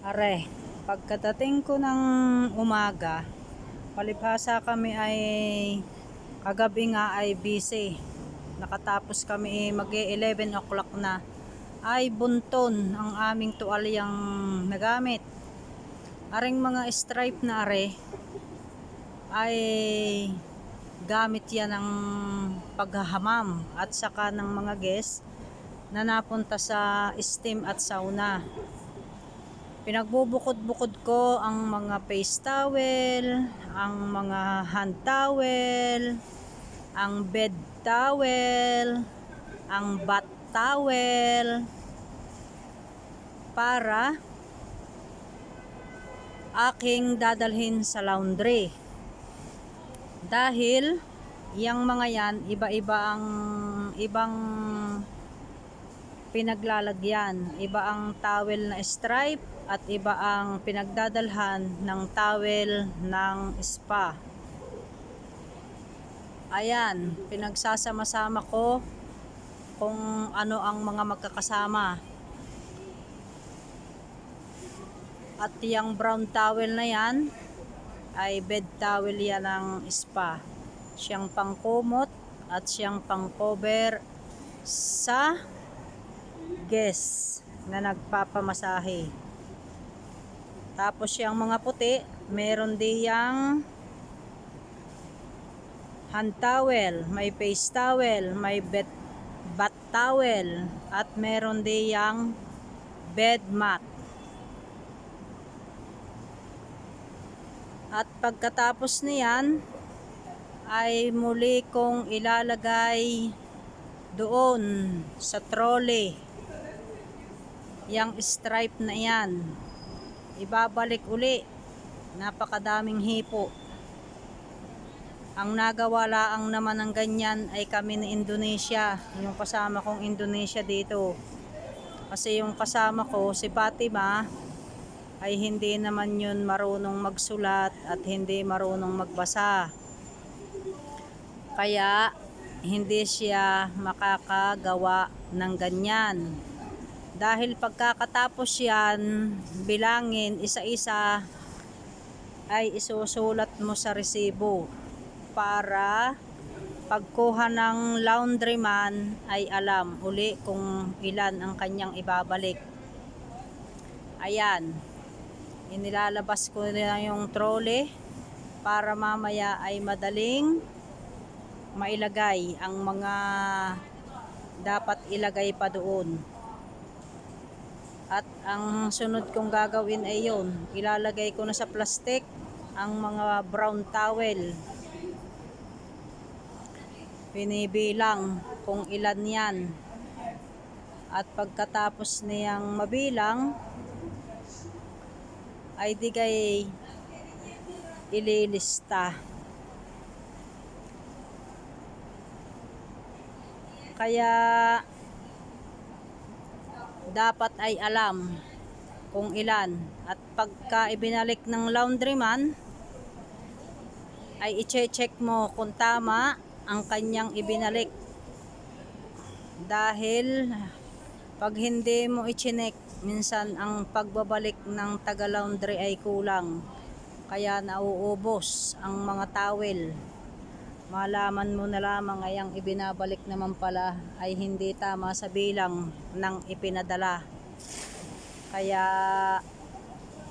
Are, pagkadating ko ng umaga, palibhasa kami ay kagabi nga ay busy. Nakatapos kami mag 11 o'clock na. Ay bunton ang aming tuwalyang nagamit. Aring mga stripe na are ay gamit yan ng paghahamam at saka ng mga guests na napunta sa steam at sauna. Pinagbubukod-bukod ko ang mga face towel, ang mga hand towel, ang bed towel, ang bath towel para aking dadalhin sa laundry. Dahil yung mga yan, iba-iba ang ibang pinaglalagyan. Iba ang towel na stripe at iba ang pinagdadalhan ng towel ng spa. Ayan, pinagsasama-sama ko kung ano ang mga magkakasama. At yung brown towel na yan ay bed towel yan ng spa. Siyang pangkumot at siyang pang-cover sa guest na nagpapamasahe. Tapos yung mga puti, meron din yung hand towel, may face towel, may bed bath towel, at meron din yung bed mat. At pagkatapos niyan, ay muli kong ilalagay doon sa trolley yung stripe na yan ibabalik uli. Napakadaming hipo. Ang nagawa laang naman ng ganyan ay kami ni Indonesia. Yung kasama kong Indonesia dito. Kasi yung kasama ko si Fatima ay hindi naman yun marunong magsulat at hindi marunong magbasa. Kaya hindi siya makakagawa ng ganyan. Dahil pagkakatapos yan, bilangin isa-isa ay isusulat mo sa resibo para pagkuha ng laundryman ay alam uli kung ilan ang kanyang ibabalik. Ayan. Inilalabas ko na yung trolley para mamaya ay madaling mailagay ang mga dapat ilagay pa doon. Ang sunod kong gagawin ay yun, ilalagay ko na sa plastic ang mga brown towel. Pinibilang kung ilan yan. At pagkatapos niyang mabilang, ay digay ililista. Kaya dapat ay alam kung ilan. At pagka ibinalik ng laundryman ay i-check mo kung tama ang kanyang ibinalik. Dahil pag hindi mo i-check minsan ang pagbabalik ng taga laundry ay kulang. Kaya nauubos ang mga towel malaman mo na lamang ay ang ibinabalik naman pala ay hindi tama sa bilang ng ipinadala. Kaya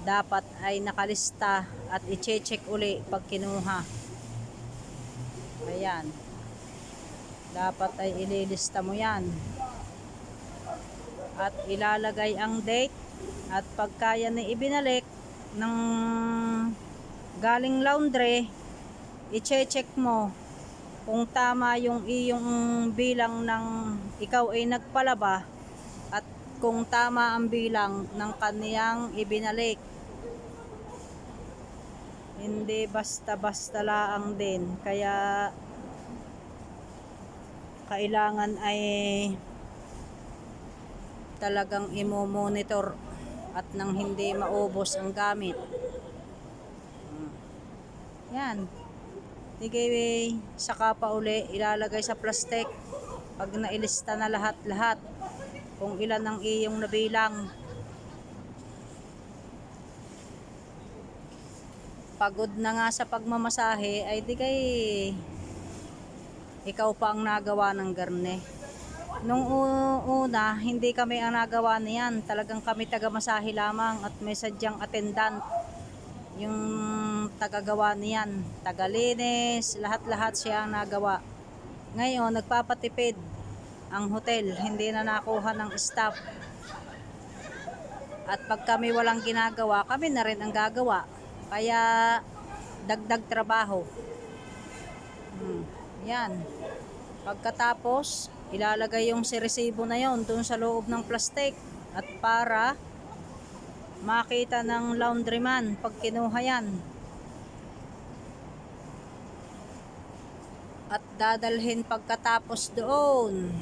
dapat ay nakalista at i-check uli pag kinuha. Ayan. Dapat ay ililista mo yan. At ilalagay ang date at pagka yan ay ibinalik ng galing laundry, i-check mo kung tama yung iyong bilang ng ikaw ay nagpalaba at kung tama ang bilang ng kaniyang ibinalik. Hindi basta-basta laang din. Kaya kailangan ay talagang imo-monitor at nang hindi maubos ang gamit. Yan. Sige, saka pa uli, ilalagay sa plastic. Pag nailista na lahat-lahat, kung ilan ang iyong nabilang. pagod na nga sa pagmamasahe, ay di kay ikaw pa ang nagawa ng garne. Nung una, hindi kami ang nagawa niyan. Talagang kami taga-masahe lamang at may sadyang attendant. Yung tagagawa niyan, tagalinis, lahat-lahat siya ang nagawa. Ngayon, nagpapatipid ang hotel, hindi na nakuha ng staff. At pag kami walang ginagawa, kami na rin ang gagawa. Kaya dagdag trabaho. Hmm, yan. Pagkatapos, ilalagay yung si resibo na yon doon sa loob ng plastic. At para makita ng laundryman pag kinuha yan. At dadalhin pagkatapos doon.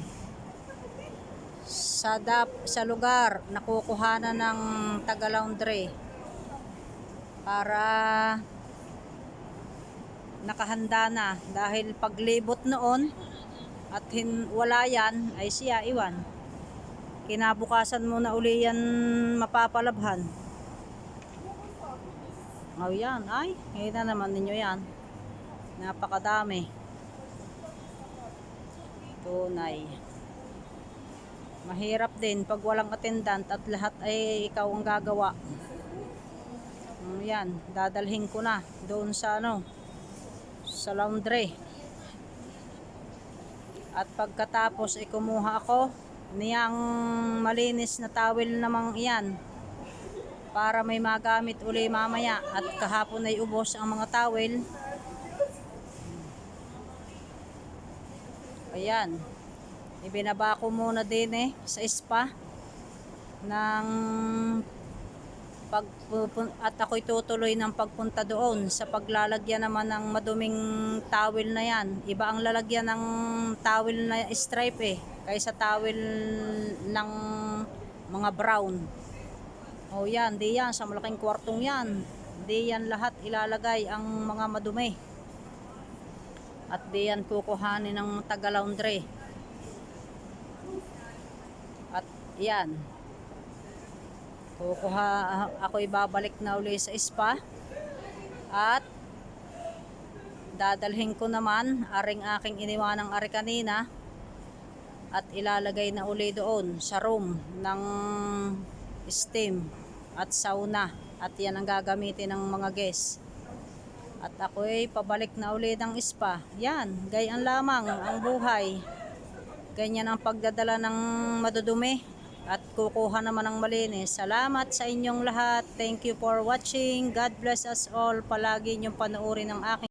Sa dap sa lugar na kukuhanan ng taga laundry para nakahanda na. Dahil paglibot noon at hin, wala yan ay siya iwan. Kinabukasan mo na uli yan mapapalabhan. Oh ay kita naman ninyo yan. Napakadami tunay mahirap din pag walang attendant at lahat ay ikaw ang gagawa. Mm, yan dadalhin ko na doon sa ano sa laundry. At pagkatapos ay kumuha ako niyang malinis na towel namang iyan para may magamit uli mamaya. At kahapon ay ubos ang mga towel ayan ibinaba ko muna din eh sa spa ng pag at ako'y tutuloy ng pagpunta doon sa paglalagyan naman ng maduming towel na yan. Iba ang lalagyan ng towel na stripe eh kaysa towel ng mga brown. O yan, di yan sa malaking kwartong yan. Di yan lahat ilalagay ang mga madumi. At di yan kukuhanin ng taga laundry. At yan, kukuha ako ibabalik na uli sa spa. At dadalhin ko naman aring aking iniwanang ari kanina at ilalagay na uli doon sa room ng steam at sauna. At yan ang gagamitin ng mga guests at ako ay pabalik na uli ng spa yan, gayan lamang ang buhay ganyan ang pagdadala ng madudumi at kukuha naman ng malinis. Salamat sa inyong lahat. Thank you for watching. God bless us all. Palagi niyong panoorin ang aking